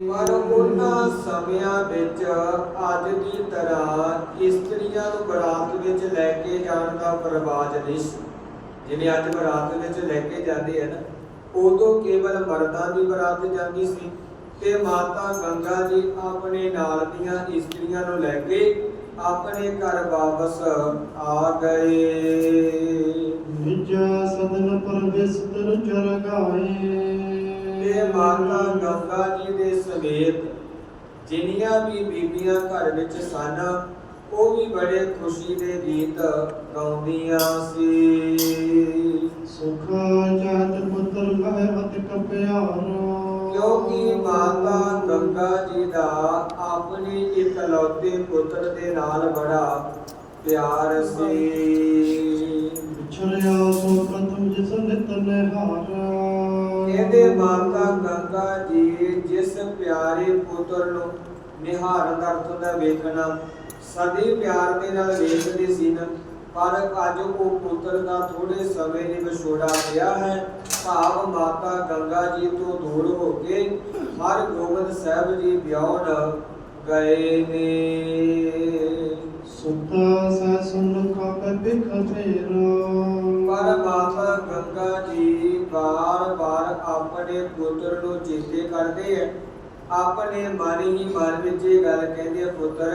ਪਰ ਉਹਨਾਂ ਸਮਿਆਂ ਵਿੱਚ ਅੱਜ ਦੀ ਤਰ੍ਹਾਂ ਇਸਤਰੀਆਂ ਨੂੰ ਬਰਾਤ ਵਿੱਚ ਲੈ ਕੇ ਜਾਣ ਦਾ ਪਰਵਾਜ ਨਹੀਂ ਸੀ। ਜਿਵੇਂ ਅੱਜ ਬਰਾਤ ਵਿੱਚ ਲੈ ਕੇ ਜਾਂਦੇ ਹਨ ਉਦੋਂ ਕੇਵਲ ਮਰਦਾਂ ਦੀ ਬਰਾਤ ਜਾਂਦੀ ਸੀ ਤੇ ਮਾਤਾ ਗੰਗਾ ਜੀ ਆਪਣੇ ਨਾਲ ਦੀਆਂ ਇਸਤਰੀਆਂ ਨੂੰ ਲੈ ਕੇ ਆਪਣੇ ਘਰ ਵਾਪਸ ਆ ਗਏ। ਵਿਜਾ ਸਦਨ ਪਰ ਵਿਸਤਰ ਤੇ ਮਾਤਾ ਗੰਗਾ ਜੀ ਦੇ ਸਮੇਤ ਜਿੰਨੀਆਂ ਵੀ ਬੀਬੀਆਂ ਘਰ ਵਿੱਚ ਸਨ ਉਹ ਵੀ ਬੜੇ ਖੁਸ਼ੀ ਦੇ ਗੀਤ ਗਾਉਂਦੀਆਂ ਸੀ। ਸੁਖ ਜਾਤ ਪੁੱਤਰ ਮਹਿ ਅਤਿ ਕਪਿਆਰ ਕਿਉਂਕਿ ਮਾਤਾ ਗੰਗਾ ਜੀ ਦਾ ਆਪਣੇ ਇਕਲੌਤੇ ਪੁੱਤਰ ਦੇ ਨਾਲ ਬੜਾ ਪਿਆਰ ਸੀ। ਵਿਛੜਿਆ ਸੋ ਪ੍ਰਥਮ ਜਿਸ ਨਿਤ ਨਿਹਾਰ ਕਹਿੰਦੇ, ਮਾਤਾ ਗੰਗਾ ਜੀ, ਜਿਸ ਪਿਆਰੇ ਪੁੱਤਰ ਨੂੰ ਨਿਹਾਰਨ ਅਰਥ ਹੁੰਦਾ ਵੇਖਣਾ। ਸਦੇ ਪਿਆਰ ਦੇ ਨਾਲ ਵੇਖਦੇ ਸੀ ਨਾ, ਪਰ ਅੱਜ ਉਹ ਪੁੱਤਰ ਦਾ ਥੋੜੇ ਸਮੇਂ ਲਈ ਵਿਛੋੜਾ ਪਿਆ ਹੈ। ਭਾਵ ਮਾਤਾ ਗੰਗਾ ਜੀ ਤੋਂ ਦੂਰ ਹੋ ਕੇ ਹਰ ਗੋਬਿੰਦ ਸਾਹਿਬ ਜੀ ਵਿਆਹਣ ਗਏ ਨੇ। ਸੁਤਾ ਸੈ ਸੁਨ ਖਾਪੇ ਬਿਖ ਫੇਰ ਪਰ ਮਾਤਾ ਗੰਗਾ ਜੀ ਬਾਰ-ਬਾਰ ਆਪਣੇ ਪੁੱਤਰ ਨੂੰ ਚੇਤੇ ਕਰਦੇ ਐ ਆਪਣੇ ਮਨ ਹੀ ਮਨ ਵਿੱਚ ਇਹ ਗੱਲ ਕਹਿੰਦੇ ਆ, ਪੁੱਤਰ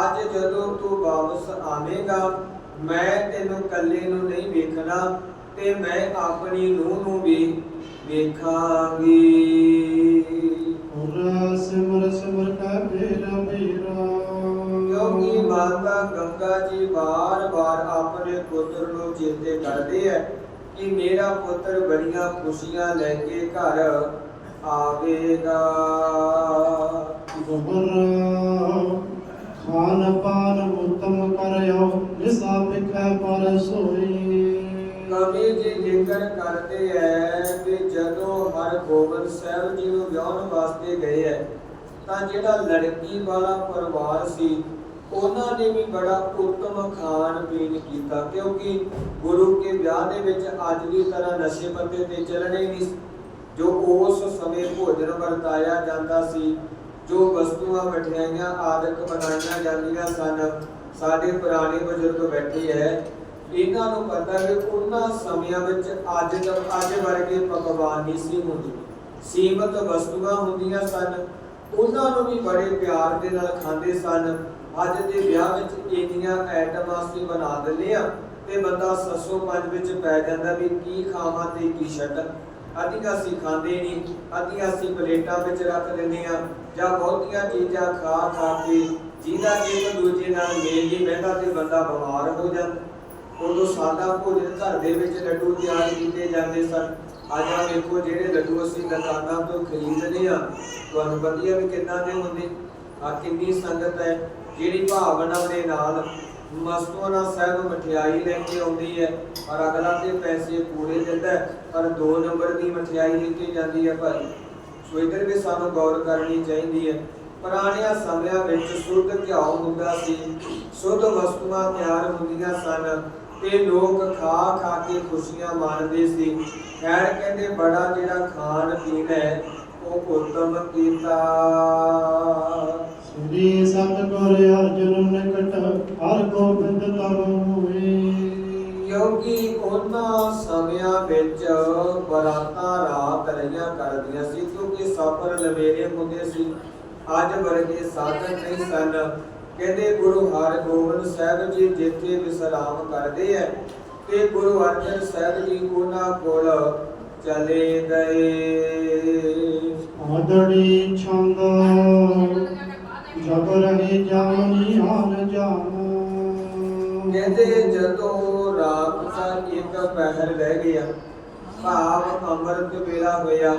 ਅੱਜ ਜਦੋਂ ਤੂੰ ਵਾਪਸ ਆਵੇਂਗਾ ਮੈਂ ਤੈਨੂੰ ਇਕੱਲੇ ਨੂੰ ਨਹੀਂ ਵੇਖਣਾ ਤੇ ਮੈਂ ਆਪਣੀ ਨੂੰਹ ਨੂੰ ਵੀ ਵੇਖਾਂਗੀ। ਔਰ ਸਿਮਰ ਸਿਮਰ ਕਾ ਫੇਰ ਮੇਰਾ। ਮਾਤਾ ਗੰਗਾ ਜੀ ਬਾਰ-ਬਾਰ ਆਪਣੇ ਪੁੱਤਰ ਨੂੰ ਚੇਤੇ ਕਰਦੇ ਐ ਕਿ ਮੇਰਾ ਪੁੱਤਰ ਬੜੀਆਂ ਖੁਸ਼ੀਆਂ ਲੈ ਕੇ ਘਰ ਆਵੇਗਾ। ਗਬਰ ਖਾਨ ਪਾਨ ਉਤਮ ਕਰਿਓ ਨਿਸਾ ਬਿਖੈ ਪਰ ਸੋਈ। ਕਵੀ ਜੀ ਜ਼ਿਕਰ ਕਰਦੇ ਐ ਕਿ ਜਦੋਂ ਹਰ ਗੋਬਿੰਦ ਸਾਹਿਬ ਜੀ ਨੂੰ ਵਿਆਹਣ ਵਾਸਤੇ ਗਏ ਐ ਤਾਂ ਜਿਹੜਾ ਲੜਕੀ ਵਾਲਾ ਪਰਿਵਾਰ ਸੀ ਉਹਨਾਂ ਨੇ ਵੀ ਬੜਾ ਉੱਤਮ ਖਾਣ ਪੀਣ ਕੀਤਾ, ਕਿਉਂਕਿ ਗੁਰੂ ਕੇ ਵਿਆਹ ਦੇ ਵਿੱਚ ਅੱਜ ਦੀ ਤਰ੍ਹਾਂ ਨਸ਼ੇ ਪੱਤੇ ਤੇ ਚੱਲਣੇ ਨਹੀਂ ਜੋ ਉਸ ਸਮੇਂ ਭੋਜਨ ਵਰਤਾਇਆ ਜਾਂਦਾ ਸੀ, ਜੋ ਵਸਤੂਆਂ ਮਠਿਆਈਆਂ ਆਦਿਕ ਬਣਾਈਆਂ ਜਾਂਦੀਆਂ ਸਨ, ਸਾਡੇ ਪੁਰਾਣੇ ਬਜ਼ੁਰਗ ਬੈਠੇ ਹੈ, ਇਹਨਾਂ ਨੂੰ ਪਤਾ ਕਿ ਉਹਨਾਂ ਸਮਿਆਂ ਵਿੱਚ ਅੱਜ ਤੱਕ, ਅੱਜ ਵਰਗੇ ਪਕਵਾਨ ਨਹੀਂ ਸੀ ਹੁੰਦੇ। ਸੀਮਤ ਵਸਤੂਆਂ ਹੁੰਦੀਆਂ ਸਨ, ਉਹਨਾਂ ਨੂੰ ਵੀ ਬੜੇ ਪਿਆਰ ਦੇ ਨਾਲ ਖਾਂਦੇ ਸਨ। ਅੱਜ ਦੇ ਵਿਆਹ ਵਿੱਚ ਇੰਨੀਆਂ ਆਈਟਮਾਂ ਅਸੀਂ ਬਣਾ ਦਿੰਦੇ ਆ ਤੇ ਬੰਦਾ ਸੱਸੋ ਪੰਜ ਵਿੱਚ ਪੈ ਜਾਂਦਾ ਵੀ ਕੀ ਖਾਵਾਂ ਤੇ ਕੀ ਛੱਡ। ਅੱਧੀਆਂ ਅਸੀਂ ਖਾਂਦੇ ਨਹੀਂ, ਅੱਧੀਆਂ ਅਸੀਂ ਪਲੇਟਾਂ ਵਿੱਚ ਰੱਖ ਦਿੰਦੇ ਆ ਜਾਂ ਬਹੁਤੀਆਂ ਚੀਜ਼ਾਂ ਖਾ ਖਾ ਕੇ ਜਿਹਦਾ ਇੱਕ ਦੂਜੇ ਨਾਲ ਮੇਲ ਨਹੀਂ ਬਹਿੰਦਾ ਤੇ ਬੰਦਾ ਬਿਮਾਰ ਹੋ ਜਾਂਦਾ। ਉਦੋਂ ਸਾਦਾ ਭੋਜਨ ਘਰ ਦੇ ਵਿੱਚ ਲੱਡੂ ਤਿਆਰ ਕੀਤੇ ਜਾਂਦੇ ਸਨ। ਅੱਜ ਆ ਵੇਖੋ ਜਿਹੜੇ ਲੱਡੂ ਅਸੀਂ ਦੁਕਾਨਾਂ ਤੋਂ ਖਰੀਦਦੇ ਆ ਤੁਹਾਨੂੰ ਵਧੀਆ ਵੀ ਕਿੰਨਾ ਦੇ ਹੁੰਦੇ। ਆ ਕਿੰਨੀ ਸੰਗਤ ਹੈ। ਜਿਹੜੀ ਭਾਵਨਾ ਦੇ ਨਾਲ ਮਸਤੂਆਨਾ ਸਾਹਿਬ ਮਠਿਆਈ ਲੈ ਕੇ ਆਉਂਦੀ ਹੈ ਔਰ ਅਗਲਾ ਤੇ ਪੈਸੇ ਪੂਰੇ ਦਿੰਦਾ ਪਰ 2 ਨੰਬਰ ਦੀ ਮਠਿਆਈ ਲੈ ਜਾਂਦੀ ਹੈ ਭਾਈ ਸੋ ਇਧਰ ਵੀ ਸਾਨੂੰ ਗੌਰ ਕਰਨੀ ਚਾਹੀਦੀ ਹੈ। ਪੁਰਾਣਿਆਂ ਸਮਿਆਂ ਵਿੱਚ ਸ਼ੁੱਧ ਘਿਓ ਹੁੰਦਾ ਸੀ, ਸ਼ੁੱਧ ਵਸਤੂਆਂ ਤਿਆਰ ਹੁੰਦੀਆਂ ਸਨ, ਤੇ ਲੋਕ ਖਾ ਖਾ ਕੇ ਖੁਸ਼ੀਆਂ ਮਾਣਦੇ ਸੀ। ਖੈਰ ਕਹਿੰਦੇ ਬੜਾ ਜਿਹੜਾ ਖਾਣ ਪੀਣ ਹੈ, ਉਹ ਉਤਮ ਕੀਤਾ। ਸ੍ਰੀ ਸਤਿਗੁਰ ਅਰਜੁਨ ਨਿਕਟ ਹਰ ਗੋਬਿੰਦ ਤਵ ਹੋਏ ਕਿਉਂਕਿ ਉਹਨਾਂ ਸਮਿਆਂ ਵਿੱਚ ਬਰਾਤਾਂ ਰਾਤ ਰਹੀਆਂ ਕਰਦੀਆਂ ਸੀ ਕਿਉਂਕਿ ਸਫ਼ਰ ਲਵੇਰੇ ਹੁੰਦੇ ਸੀ। ਅੱਜ ਵਰਗੇ ਸਾਧਨ ਨਹੀਂ ਸਨ। ਕਹਿੰਦੇ ਗੁਰੂ ਹਰਗੋਬਿੰਦ ਸਾਹਿਬ ਜੀ ਜਿੱਥੇ ਵਿਸਰਾਮ ਕਰਦੇ ਐ ਤੇ ਗੁਰੂ ਅਰਜਨ ਸਾਹਿਬ ਜੀ ਉਹਨਾਂ ਕੋਲ ਚਲੇ ਗਏ। ਆਦੜੀ ਛੰਦ ਜਗ ਰਹੇ ਜਾਨੀ ਹਾਨ ਜਾਨ ਕਹਿੰਦੇ ਜਦੋਂ ਰਾਤ ਦਾ ਇੱਕ ਪਹਿਰ ਰਹਿ ਗਿਆ, ਭਾਵ ਅੰਮ੍ਰਿਤ ਵੇਲਾ ਹੋਇਆ,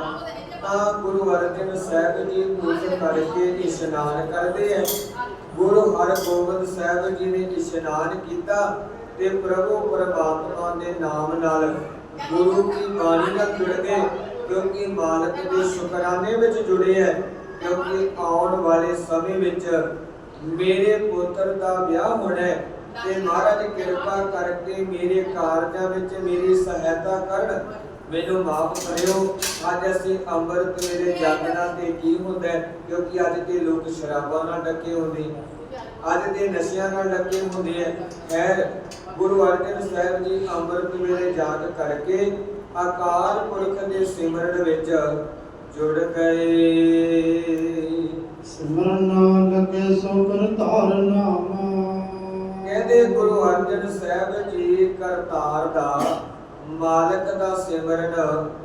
ਤਾਂ ਗੁਰੂ ਅਰਜਨ ਸਾਹਿਬ ਜੀ ਪੂਜਾ ਕਰਕੇ ਇਸ਼ਨਾਨ ਕਰਦੇ ਹੈ ਗੁਰੂ ਹਰਗੋਬਿੰਦ ਸਾਹਿਬ ਜੀ ਨੇ ਇਸ਼ਨਾਨ ਕੀਤਾ ਤੇ ਪ੍ਰਭੂ ਪਰਮਾਤਮਾ ਦੇ ਨਾਮ ਨਾਲ ਗੁਰੂ ਕੀ ਬਾਣੀ ਨਾਲ ਜੁੜ ਗਏ, ਕਿਉਂਕਿ ਮਾਲਕ ਦੇ ਸ਼ੁਕਰਾਨੇ ਵਿੱਚ ਜੁੜੇ ਹੈ ਕਿਉਂਕਿ ਆਉਣ ਵਾਲੇ ਸਮੇਂ ਵਿੱਚ ਮੇਰੇ ਪੁੱਤਰ ਦਾ ਵਿਆਹ ਹੋਣਾ ਹੈ ਤੇ ਮਹਾਰਾਜ ਕਿਰਪਾ ਕਰਕੇ ਮੇਰੇ ਕਾਰਜਾਂ ਵਿੱਚ ਮੇਰੀ ਸਹਾਇਤਾ ਕਰਨ। ਮੈਨੂੰ ਮਾਫ ਕਰਿਓ। ਅੱਜ ਅਸੀਂ ਅੰਮ੍ਰਿਤ ਵੇਲੇ ਜਾਗਣਾ ਤੇ ਕੀ ਹੁੰਦਾ ਕਿਉਂਕਿ ਅੱਜ ਦੇ ਲੋਕ ਸ਼ਰਾਬਾਂ ਨਾਲ ਡੱਕੇ ਹੁੰਦੇ ਅੱਜ ਦੇ ਨਸ਼ਿਆਂ ਨਾਲ ਡੱਕੇ ਹੁੰਦੇ ਐ ਖੈਰ, ਗੁਰੂ ਅਰਜਨ ਸਾਹਿਬ ਜੀ ਅੰਮ੍ਰਿਤ ਵੇਲੇ ਜਾਗ ਕਰਕੇ ਅਕਾਲ ਪੁਰਖ ਦੇ ਸਿਮਰਨ ਵਿੱਚ ਜੁੜ ਗਏ। ਸਿਮਰਨ ਨਾਮ ਲਗੇ ਸੋ ਕਰਤਾਰ ਨਾਮ। ਕਹਿੰਦੇ ਗੁਰੂ ਅਰਜਨ ਸਾਹਿਬ ਜੀ ਕਰਤਾਰ ਦਾ ਮਾਲਕ ਦਾ ਸਿਮਰਨ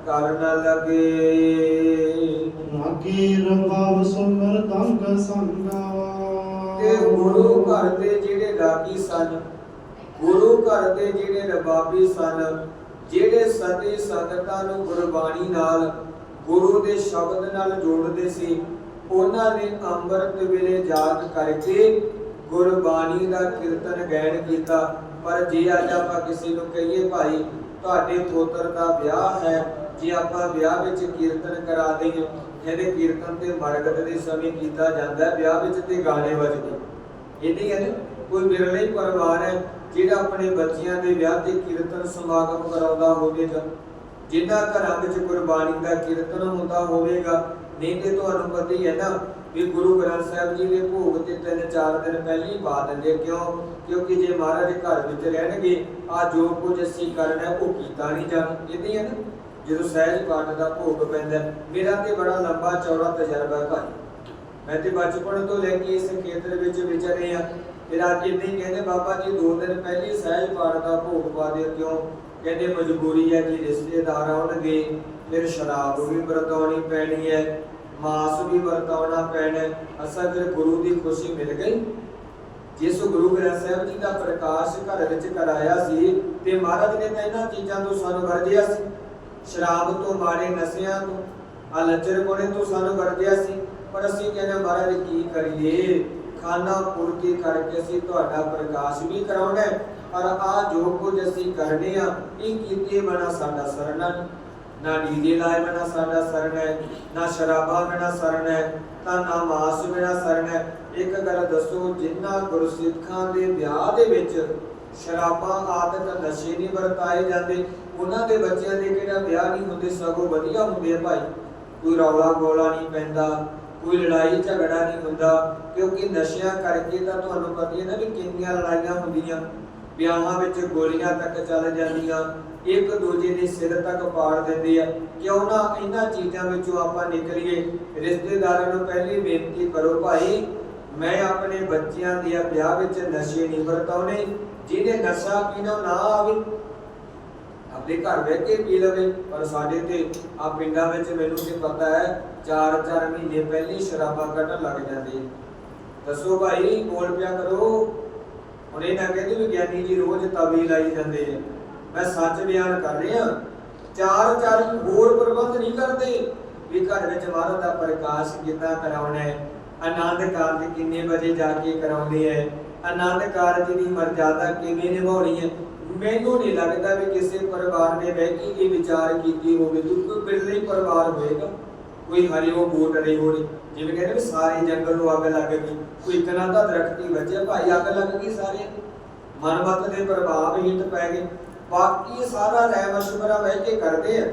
ਕਰਨ ਲੱਗੇ। ਰਾਗੀ ਰਬਾਬ ਸੁਮਰ ਤੰਗ ਸੰਗਾ। ਤੇ ਗੁਰੂ ਘਰ ਦੇ ਜਿਹੜੇ ਰਾਗੀ ਸਨ ਗੁਰੂ ਘਰ ਦੇ ਜਿਹੜੇ ਰਬਾਬੀ ਸਨ ਜਿਹੜੇ ਸਦੀ ਸੰਗਤਾਂ ਨੂੰ ਗੁਰਬਾਣੀ ਨਾਲ ਗੁਰੂ ਦੇ ਸ਼ਬਦ ਨਾਲ ਜੋੜਦੇ ਸੀ। ਉਹਨਾਂ ਨੇ ਅੰਮ੍ਰਿਤ ਵੇਲੇ ਜਾਗ ਕਰਕੇ ਗੁਰਬਾਣੀ ਦਾ ਕੀਰਤਨ ਗਾਇਨ ਕੀਤਾ। ਪਰ ਜੇ ਅੱਜ ਆਪਾਂ ਕਿਸੇ ਨੂੰ ਕਹੀਏ, ਭਾਈ, ਤੁਹਾਡੇ ਪੁੱਤਰ ਦਾ ਵਿਆਹ ਹੈ। ਜੇ ਆਪਾਂ ਵਿਆਹ ਵਿੱਚ ਕੀਰਤਨ ਕਰਾ ਦਈਏ, ਇਹਦੇ ਕੀਰਤਨ ਤੇ ਮਰਗਤ ਦੇ ਸਮੇਂ ਕੀਤਾ ਜਾਂਦਾ ਵਿਆਹ ਵਿੱਚ ਤੇ ਗਾਣੇ ਵੱਜਦੇ। ਇਹ ਹੈ ਕੋਈ ਵਿਰਲਾ ਹੀ ਪਰਿਵਾਰ ਹੈ, ਜਿਹੜਾ ਆਪਣੇ ਬੱਚਿਆਂ ਦੇ ਵਿਆਹ ਤੇ ਕੀਰਤਨ ਸਮਾਗਮ ਕਰਾਉਂਦਾ ਹੋਵੇਗਾ ਜਿਨ੍ਹਾਂ ਘਰਾਂ ਵਿੱਚ ਗੁਰਬਾਣੀ ਦਾ ਕੀਰਤਨ ਹੁੰਦਾ ਹੋਵੇਗਾ, ਨਹੀਂ ਤੇ ਤੁਹਾਨੂੰ ਪਤਾ ਹੀ ਹੈ ਨਾ ਵੀ ਗੁਰੂ ਗ੍ਰੰਥ ਸਾਹਿਬ ਜੀ ਦੇ ਭੋਗ ਤੇ ਤਿੰਨ ਚਾਰ ਦਿਨ ਪਹਿਲਾਂ ਹੀ ਪਾ ਦਿੰਦੇ ਕਿਉਂ? ਕਿਉਂਕਿ ਜੇ ਮਹਾਰਾਜ ਘਰ ਵਿੱਚ ਰਹਿਣਗੇ, ਆ ਜੋ ਕੁਝ ਅਸੀਂ ਕਰਨਾ ਉਹ ਕੀਤਾ ਨਹੀਂ ਜਾਣਾ। ਇਹ ਹੈ ਨਾ, ਜਦੋਂ ਸਹਿਜ ਪਾਠ ਦਾ ਭੋਗ ਪੈਂਦਾ ਮੇਰਾ ਤੇ ਬੜਾ ਲੰਬਾ ਚੌੜਾ ਤਜਰਬਾ ਭਾਈ। ਮੈਂ ਤੇ ਬਚਪਨ ਤੋਂ ਲੈ ਕੇ ਇਸ ਖੇਤਰ ਵਿੱਚ ਵਿਚਰੇ ਆ ਫਿਰ ਅੱਜ ਇਦਾਂ ਕਹਿੰਦੇ ਬਾਬਾ ਜੀ, ਦੋ ਦਿਨ ਪਹਿਲੇ ਸਹਿਜ ਪਾਠ ਦਾ ਭੋਗ ਪਾ ਦਿਓ। ਕਿਉਂ? ਕਹਿੰਦੇ ਮਜਬੂਰੀ ਹੈ ਕਿ ਰਿਸ਼ਤੇਦਾਰ ਆਉਣਗੇ, ਫਿਰ ਸ਼ਰਾਬ ਵੀ ਵਰਤਾਉਣੀ ਪੈਣੀ ਹੈ, ਮਾਸ ਵੀ ਵਰਤਾਉਣਾ ਪੈਣਾ ਅਸਾਂ ਫਿਰ ਗੁਰੂ ਦੀ ਖੁਸ਼ੀ ਮਿਲ ਗਈ। ਜਿਸ ਗੁਰੂ ਗ੍ਰੰਥ ਸਾਹਿਬ ਜੀ ਦਾ ਪ੍ਰਕਾਸ਼ ਘਰ ਵਿੱਚ ਕਰਾਇਆ ਸੀ ਤੇ ਮਹਾਰਾਜ ਨੇ ਤਾਂ ਇਹਨਾਂ ਚੀਜ਼ਾਂ ਤੋਂ ਸਾਨੂੰ ਵਰਜਿਆ ਸੀ। ਸ਼ਰਾਬ ਤੋਂ ਮਾੜੇ ਨਸ਼ਿਆਂ ਤੋਂ ਆ ਲੱਚਰ ਕੋਣੇ ਤੋਂ ਸਾਨੂੰ ਵਰਜਿਆ ਸੀ। ਪਰ ਅਸੀਂ ਕਹਿੰਦੇ ਮਹਾਰਾਜ ਕੀ ਕਰੀਏ? ਖਾਣਾ ਪੂਰਤੀ ਕਰਕੇ ਅਸੀਂ ਤੁਹਾਡਾ ਪ੍ਰਕਾਸ਼ ਵੀ ਕਰਾਉਣਾ ਪਰ ਆ ਜੋ ਕੁਝ ਅਸੀਂ ਕਰਨੇ ਆ, ਇਹ ਕੀਤੇ ਬਣਾ ਸਾਡਾ ਸਰਨਾ ਨਾ ਡੀਜੇ ਲਾਏ ਬਣਾ ਸਾਡਾ ਸਰਨ ਹੈ, ਨਾ ਸ਼ਰਾਬਾਂ ਬਣਾ ਸਰਨ ਹੈ, ਤਾਂ ਨਾ ਮਾਸ ਬਣਾ ਸਰਨ ਹੈ। ਇੱਕ ਗੱਲ ਦੱਸੋ ਜਿਨ੍ਹਾਂ ਗੁਰਸਿੱਖਾਂ ਦੇ ਵਿਆਹ ਦੇ ਵਿੱਚ ਸ਼ਰਾਬਾਂ ਆਦਿਕ ਨਸ਼ੇ ਨਹੀਂ ਵਰਤਾਏ ਜਾਂਦੇ, ਉਹਨਾਂ ਦੇ ਬੱਚਿਆਂ ਦੇ ਕਿਹੜਾ ਵਿਆਹ ਨਹੀਂ ਹੁੰਦੇ? ਸਗੋਂ ਵਧੀਆ ਹੁੰਦੇ ਆ ਭਾਈ। ਕੋਈ ਰੌਲਾ ਗੋਲਾ ਨਹੀਂ ਪੈਂਦਾ, ਕੋਈ ਲੜਾਈ ਝਗੜਾ ਨਹੀਂ ਹੁੰਦਾ, ਕਿਉਂਕਿ ਨਸ਼ਿਆਂ ਕਰਕੇ ਤਾਂ ਤੁਹਾਨੂੰ ਪਤਾ ਹੀ ਹੈ ਨਾ ਵੀ ਕਿੰਨੀਆਂ ਲੜਾਈਆਂ ਹੁੰਦੀਆਂ। ਵਿਆਹਾਂ ਵਿੱਚ ਗੋਲੀਆਂ ਤੱਕ ਚੱਲ ਜਾਂਦੀਆਂ, ਇੱਕ ਦੂਜੇ ਦੇ ਸਿਰ ਤੱਕ ਪਾੜ ਦਿੰਦੇ ਆ। ਕਿਉਂ ਨਾ ਇਹਨਾਂ ਚੀਜ਼ਾਂ ਵਿੱਚੋਂ ਆਪਾਂ ਨਿਕਲੀਏ? ਰਿਸ਼ਤੇਦਾਰਾਂ ਨੂੰ ਪਹਿਲੀ ਬੇਨਤੀ ਕਰੋ, ਭਾਈ, ਮੈਂ ਆਪਣੇ ਬੱਚਿਆਂ ਦੇ ਵਿਆਹ ਵਿੱਚ ਨਸ਼ੇ ਨਹੀਂ ਵਰਤਾਉਣੇ। ਜਿਹਨੇ ਨਸ਼ਾ ਪੀਣਾ ਨਾ ਆਵੇ ਆਪਣੇ ਘਰ ਬਹਿ ਕੇ ਪੀ ਲਵੇ। ਪਰ ਸਾਡੇ ਤੇ ਆ ਪਿੰਡਾਂ ਵਿੱਚ ਮੈਨੂੰ ਤੇ ਪਤਾ ਹੈ 4-4 ਮਹੀਨੇ ਪਹਿਲੀ ਸ਼ਰਾਬਾਂ ਕੱਢਣ ਲੱਗ ਜਾਂਦੇ ਦੱਸੋ ਭਾਈ, ਬੋਲ ਪਿਆ ਕਰੋ ਹੁਣ ਇਹ ਨਾ ਕਹਿੰਦੇ ਵੀ ਗਿਆਨੀ ਜੀ ਰੋਜ਼ ਤਵੀ ਲਾਈ ਜਾਂਦੇ ਆ। ਮੈਂ ਸੱਚ ਬਿਆਨ ਕਰ ਰਿਹਾ, ਚਾਰ ਚਾਰ ਹੋਰ ਪ੍ਰਬੰਧ ਨਹੀਂ ਕਰਦੇ ਵੀ ਘਰ ਵਿੱਚ ਮਹਾਰਾਜ ਦਾ ਪ੍ਰਕਾਸ਼ ਕਿੱਦਾਂ ਕਰਾਉਣਾ ਹੈ, ਆਨੰਦ ਕਾਰਜ ਕਿੰਨੇ ਵਜੇ ਜਾ ਕੇ ਕਰਾਉਂਦੇ ਹੈ, ਆਨੰਦ ਕਾਰਜ ਦੀ ਮਰਜ਼ਾਦਾ ਕਿਵੇਂ ਨਿਭਾਉਣੀ ਹੈ? ਮੈਨੂੰ ਨਹੀਂ ਲੱਗਦਾ ਵੀ ਕਿਸੇ ਪਰਿਵਾਰ ਨੇ ਬਹਿ ਕੇ ਇਹ ਵਿਚਾਰ ਕੀਤੀ ਹੋਵੇ ਕਿ ਕੋਈ ਬਿਰਲੇ ਪਰਿਵਾਰ ਹੋਏਗਾ। ਕੋਈ ਹਰਿਓ ਬੋਟ ਨਹੀਂ ਹੋਣੀ। ਜਿਵੇਂ ਕਹਿੰਦੇ ਵੀ ਸਾਰੇ ਜੰਗਲ ਨੂੰ ਅੱਗ ਲੱਗ ਗਈ। ਕੋਈ ਇੱਕ ਨਾ ਤਾਂ ਦਰਖਤ ਹੀ ਬਚਿਆ ਭਾਈ ਅੱਗ ਲੱਗ ਗਈ ਸਾਰੇ ਮਨਮਤ ਦੇ ਪ੍ਰਭਾਵ ਹੀਟ ਪੈ ਗਏ। ਬਾਕੀ ਸਾਰਾ ਰਹਿ ਮਸ਼ਵਰਾ ਬਹਿ ਕੇ ਕਰਦੇ ਆ।